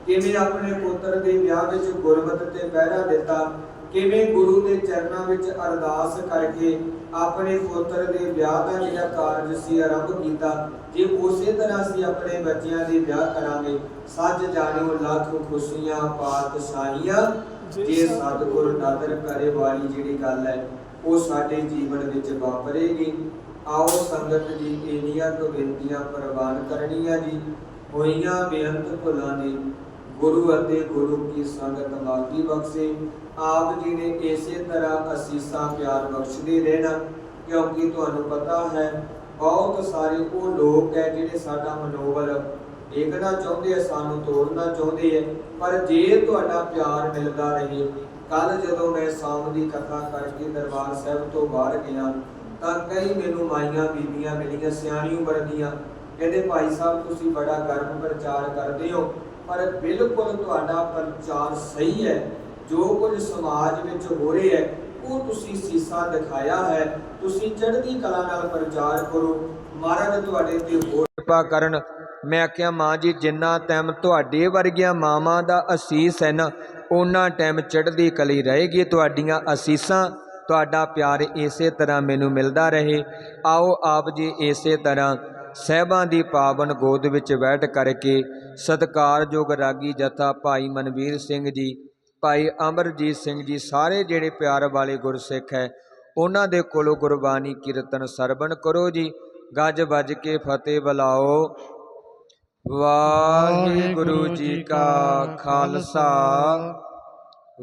ਕਿਵੇਂ ਆਪਣੇ ਪੁੱਤਰ ਦੇ ਵਿਆਹ ਵਿੱਚ ਗੁਰਮਤਿ ਤੇ ਪਹਿਰਾ ਦਿੱਤਾ ਕਿਵੇਂ ਗੁਰੂ ਦੇ ਚਰਨਾਂ ਵਿੱਚ ਅਰਦਾਸ ਕਰਕੇ ਆਪਣੇ ਪੁੱਤਰ ਦੇ ਵਿਆਹ ਦਾ ਜਿਹੜਾ ਕਾਰਜ ਸੀ ਆਰੰਭ ਕੀਤਾ ਜੇ ਉਸੇ ਤਰ੍ਹਾਂ ਅਸੀਂ ਆਪਣੇ ਬੱਚਿਆਂ ਦੇ ਵਿਆਹ ਕਰਾਂਗੇ ਸੱਚ ਜਾਣਿਓ ਲੱਖ ਖੁਸ਼ੀਆਂ ਪਾਤਸ਼ਾਹੀਆਂ ਜੇ ਸਤਿਗੁਰ ਨਾਦਰ ਕਰੇ ਵਾਲੀ ਜਿਹੜੀ ਗੱਲ ਹੈ ਉਹ ਸਾਡੇ ਜੀਵਨ ਵਿੱਚ ਵਾਪਰੇਗੀ। ਆਓ ਸੰਗਤ ਜੀ ਇੰਨੀਆਂ ਕੁ ਬੇਨਤੀਆਂ ਪ੍ਰਵਾਨ ਕਰਨੀਆਂ ਜੀ ਹੋਈਆਂ ਬੇਅੰਤ ਭੁੱਲਾਂ ਦੀ। ਗੁਰੂ ਅਤੇ ਗੁਰੂ ਕੀ ਸੰਗਤ ਮਾਗੀ ਬਖਸ਼ੇ। ਆਪ ਜੀ ਨੇ ਇਸੇ ਤਰ੍ਹਾਂ ਅਸੀਸਾਂ ਪਿਆਰ ਬਖਸ਼ਦੇ ਰਹਿਣਾ, ਕਿਉਂਕਿ ਤੁਹਾਨੂੰ ਪਤਾ ਹੈ, ਬਹੁਤ ਸਾਰੇ ਉਹ ਲੋਕ ਹੈ ਜਿਹੜੇ ਸਾਡਾ ਮਨੋਬਲ ਦੇਖਣਾ ਚਾਹੁੰਦੇ ਆ, ਸਾਨੂੰ ਤੋੜਨਾ ਚਾਹੁੰਦੇ ਆ, ਪਰ ਜੇ ਤੁਹਾਡਾ ਪਿਆਰ ਮਿਲਦਾ ਰਹੇ ਕੱਲ ਜਦੋਂ ਮੈਂ ਸਾਮ ਦੀ ਕਥਾ ਕਰਕੇ ਦਰਬਾਰ ਸਾਹਿਬ ਤੋਂ ਬਾਹਰ ਗਿਆ, ਤਾਂ ਕਈ ਮੈਨੂੰ ਮਾਈਆਂ ਬੀਬੀਆਂ ਮਿਲੀਆਂ ਸਿਆਣੀ ਉਮਰ ਦੀਆਂ, ਕਹਿੰਦੇ, ਭਾਈ ਸਾਹਿਬ, ਤੁਸੀਂ ਬੜਾ ਗਰਮ ਪ੍ਰਚਾਰ ਕਰਦੇ ਹੋ ਪਰ ਬਿਲਕੁਲ ਤੁਹਾਡਾ ਪ੍ਰਚਾਰ ਸਹੀ ਹੈ। ਜੋ ਕੁਝ ਸਮਾਜ ਵਿੱਚ ਹੋ ਰਿਹਾ ਹੈ, ਉਹ ਤੁਸੀਂ ਸੀਸਾ ਦਿਖਾਇਆ ਹੈ। ਤੁਸੀਂ ਚੜ੍ਹਦੀ ਕਲਾ ਨਾਲ ਪ੍ਰਚਾਰ ਕਰੋ। ਮਹਾਰਾਜ ਤੁਹਾਡੇ ਤੇ ਹੋਰ ਕਿਰਪਾ ਕਰਨ। ਮੈਂ ਆਖਿਆ, ਮਾਂ ਜੀ, ਜਿੰਨਾ ਟਾਈਮ ਤੁਹਾਡੇ ਵਰਗੀਆਂ ਮਾਵਾਂ ਦਾ ਅਸੀਸ ਹੈ ਨਾ ਉਹਨਾਂ ਟਾਈਮ ਚੜ੍ਹਦੀ ਕਲੀ ਰਹੇਗੀ ਤੁਹਾਡੀਆਂ ਅਸੀਸਾਂ। ਤੁਹਾਡਾ ਪਿਆਰ ਇਸੇ ਤਰ੍ਹਾਂ ਮੈਨੂੰ ਮਿਲਦਾ ਰਹੇ। ਆਓ ਆਪ ਜੀ ਇਸੇ ਤਰ੍ਹਾਂ ਸਹਿਬਾਂ ਦੀ ਪਾਵਨ ਗੋਦ ਵਿੱਚ ਬੈਠ ਕਰਕੇ ਸਤਿਕਾਰਯੋਗ ਰਾਗੀ ਜਥਾ ਭਾਈ ਮਨਵੀਰ ਸਿੰਘ ਜੀ, ਭਾਈ ਅਮਰਜੀਤ ਸਿੰਘ ਜੀ ਸਾਰੇ ਜਿਹੜੇ ਪਿਆਰ ਵਾਲੇ ਗੁਰਸਿੱਖ ਹੈ, ਉਹਨਾਂ ਦੇ ਕੋਲੋਂ ਗੁਰਬਾਣੀ ਕੀਰਤਨ ਸਰਵਣ ਕਰੋ ਜੀ। ਗੱਜ ਵੱਜ ਕੇ ਫਤਿਹ ਬੁਲਾਓ। ਵਾਹਿਗੁਰੂ ਜੀ ਕਾ ਖਾਲਸਾ।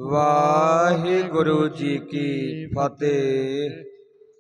ਵਾਹਿਗੁਰੂ ਜੀ ਕੀ ਫਤਿਹ।